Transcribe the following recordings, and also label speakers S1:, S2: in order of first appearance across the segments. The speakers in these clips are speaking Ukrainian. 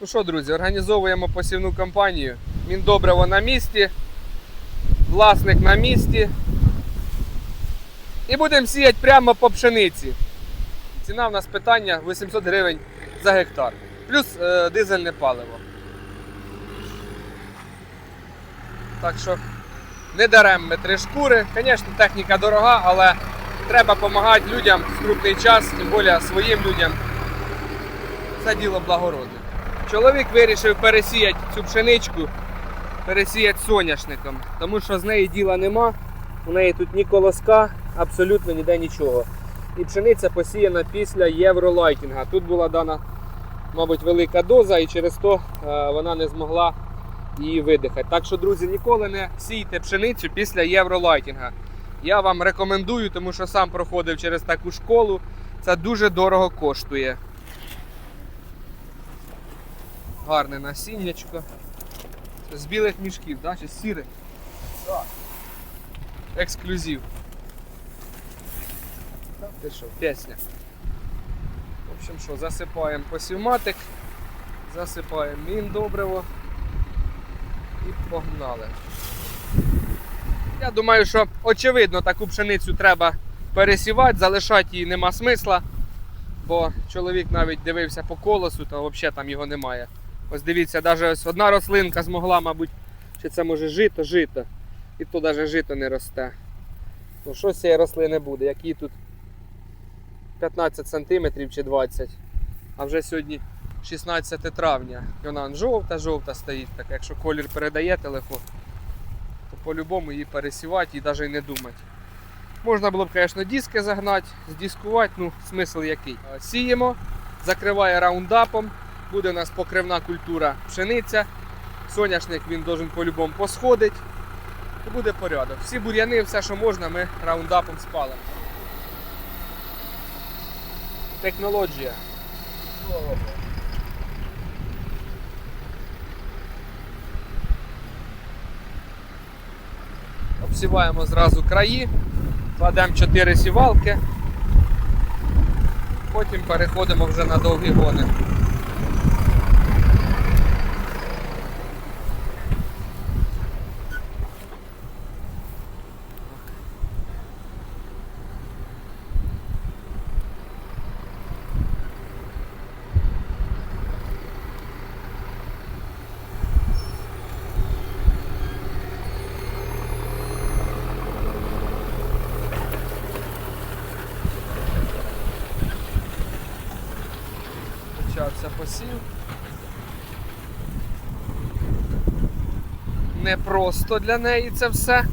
S1: Ну що, друзі, організовуємо посівну кампанію. Міндобриво на місці, власник на місці. І будемо сіяти прямо по пшениці. Ціна в нас питання 800 гривень за гектар. Плюс е, дизельне паливо. Так що не даремо ми три шкури. Звісно, техніка дорога, але треба допомагати людям в скрутний час, тим більше своїм людям. Це діло благородне. Чоловік вирішив пересіяти цю пшеничку, пересіяти соняшником, тому що з неї діла нема, у неї тут ні колоска, абсолютно ніде нічого. І пшениця посіяна після євролайтінга. Тут була дана, мабуть, велика доза, і через то е, вона не змогла її видихати. Так що, друзі, ніколи не сійте пшеницю після євролайтінга. Я вам рекомендую, тому що сам проходив через таку школу. Це дуже дорого коштує. Гарне насіннячко. З білих мішків, да? чи з сірих? Так. Ексклюзив. Та Ти що, пісня. В общем, що, засипаємо посівматик, засипаємо міндобриво і погнали. Я думаю, що очевидно таку пшеницю треба пересівати, залишати її нема смисла, бо чоловік навіть дивився по колосу, то взагалі там його немає. Ось дивіться, навіть ось одна рослинка змогла, мабуть, чи це може жито, жито. І то навіть жито не росте. Ну що з цієї рослини буде? Які тут 15 см чи 20 а вже сьогодні 16 травня. І вона жовта-жовта стоїть. Так, якщо колір передає телефон, то по-любому її пересівати і навіть не думати. Можна було б, звісно, диски загнати, здіскувати, ну, смисл який. Сіємо, закриває раундапом, буде у нас покривна культура пшениця. Соняшник він должен по-любому посходити. І буде порядок. Всі бур'яни, все, що можна, ми раундапом спалимо. Технологія. Обсіваємо зразу краї, кладемо 4 сівалки, потім переходимо вже на довгі гони. Почався посів. Непросто для неї це все.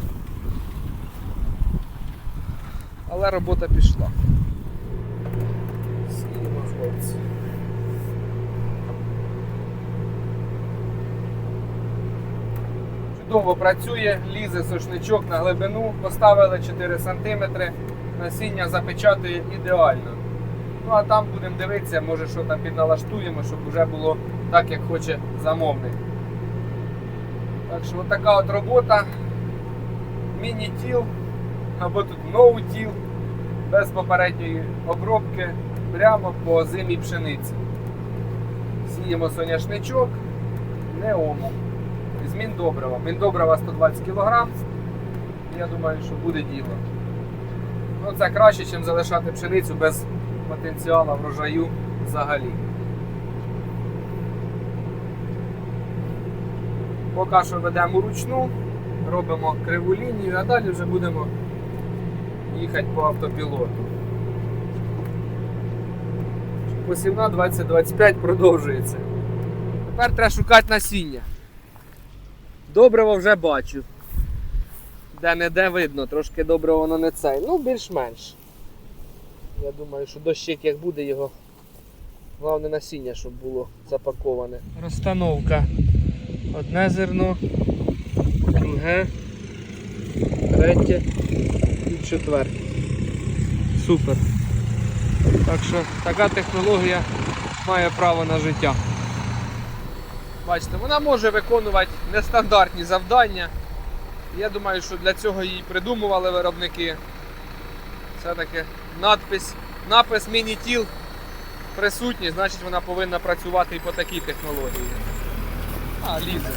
S1: Але робота пішла. Сіємо, хлопці. Чудово працює, лізе сушничок на глибину, поставили 4 см, насіння запечатує ідеально. Ну а там будемо дивитися, може що там підналаштуємо, щоб вже було так, як хоче замовник. Так що така от робота. Міні-тіл або тут ноу-тіл без попередньої обробки прямо по зимій пшениці. Сіємо соняшничок, не ому. З міндобрива. Міндобрива 120 кг. Я думаю, що буде діло. Ну, це краще, ніж залишати пшеницю без потенціалу врожаю взагалі. Поки що ведемо ручну, робимо криву лінію, а далі вже будемо їхати по автопілоту. Посівна 2025 продовжується. Тепер треба шукати насіння. Добриво вже бачу. Де не де видно, трошки добре воно не цей. Ну, більш-менш. Я думаю, що дощик як буде його. Головне насіння, щоб було запаковане. Розстановка. Одне зерно, друге, третє і четверте. Супер. Так що така технологія має право на життя. Бачите, вона може виконувати нестандартні завдання. Я думаю, що для цього її придумували виробники. Все-таки надпис, напис міні-тіл присутні, значить вона повинна працювати і по такій технології. А, лізе.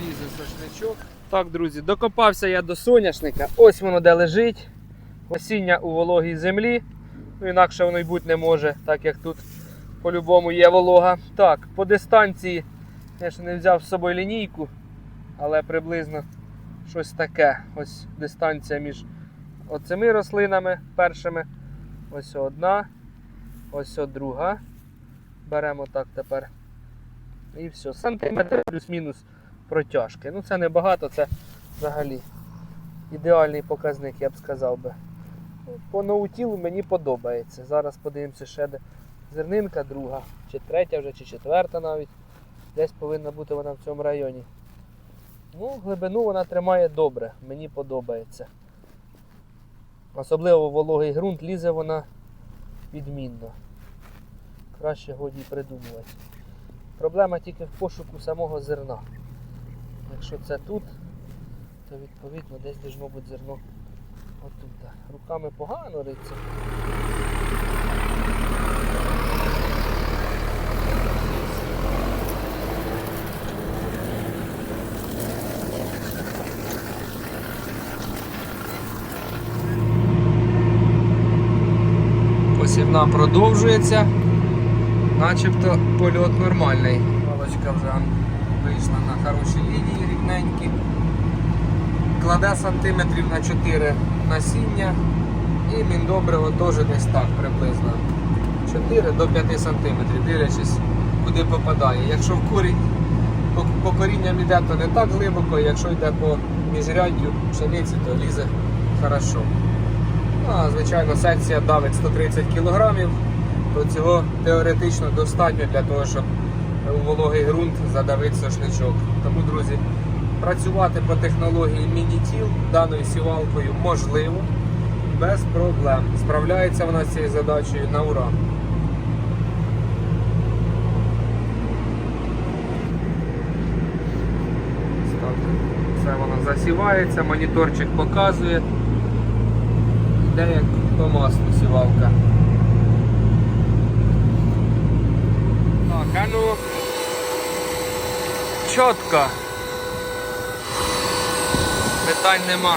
S1: Лізе сошничок. Так, друзі, докопався я до соняшника. Ось воно де лежить. Осіння у вологій землі. Ну, інакше воно й бути не може, так як тут по-любому є волога. Так, по дистанції я ще не взяв з собою лінійку, але приблизно щось таке. Ось дистанція між оцими рослинами першими. Ось одна, ось друга. Беремо так тепер. І все. Сантиметр плюс-мінус протяжки. Ну це не багато, це взагалі ідеальний показник, я б сказав би. По ноутілу мені подобається. Зараз подивимося ще де зернинка друга, чи третя вже, чи четверта навіть. Десь повинна бути вона в цьому районі. Ну, глибину вона тримає добре, мені подобається. Особливо вологий ґрунт лізе вона відмінно. Краще годі придумувати. Проблема тільки в пошуку самого зерна. Якщо це тут, то відповідно десь должно бути зерно отут. Руками погано риться. Посівна продовжується, начебто польот нормальний. Палочка вже вийшла на хороші лінії рівненькі. Кладе сантиметрів на 4 насіння і міндобриво теж десь так приблизно 4 до 5 сантиметрів, дивлячись куди попадає. Якщо в корінь по, по корінням йде, то не так глибоко, якщо йде по міжряддю пшениці, то лізе хорошо. А звичайно, секція давить 130 кг, то цього теоретично достатньо для того, щоб у вологий ґрунт задавити сошничок. Тому, друзі, працювати по технології мінітіл даною сівалкою можливо, без проблем. Справляється вона з цією задачею на ура. Це вона засівається, моніторчик показує. Іде як по маслу сівалка. Так, а ну чітко. Питань нема.